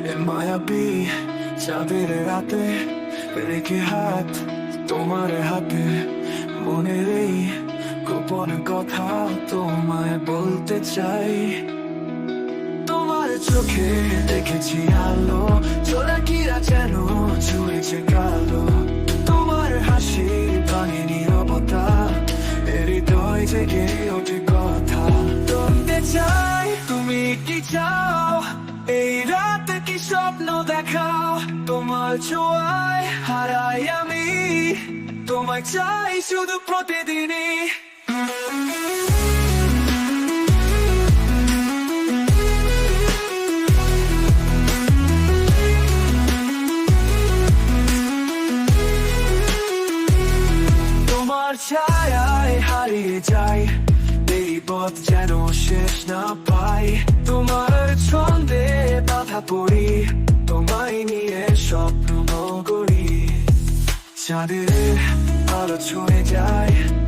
মায়াবী চাঁদের রাতে রেখে হাত তোমার হাতে মনের এই গোপন কথা তোমায় বলতে চাই। তোমার চোখে দেখেছি আলো চোরাকিরা যেন ছুঁয়েছে কালো। তোমার হাসি প্রাণী নীরবতা হৃদয় জেগে ওঠে কথা। শুনতে চাই তুমি কি চাও, এই তোমার ছোঁয়ায় হারাই আমি। তোমায় চাই শুধু তোমার ছায়ায় হারিয়ে যাই। এই পথ যেন শেষ না পাই। তোমার ছন্দে বাধা পড়ি। তোমায় নিয়ে স্বপ্ন করি চাঁদের আলো ছুঁয়ে যায়।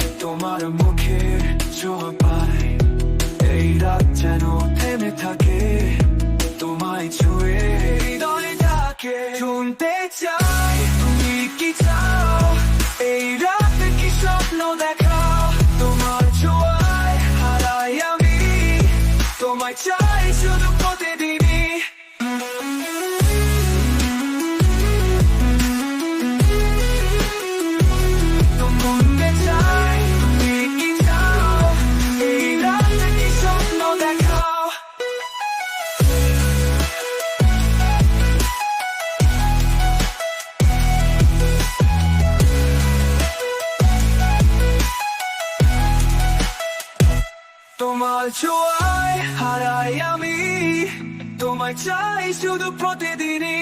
তোমার ছোঁয়ায় হারাই আমি। তোমায় চাই শুধু প্রতিদিনই।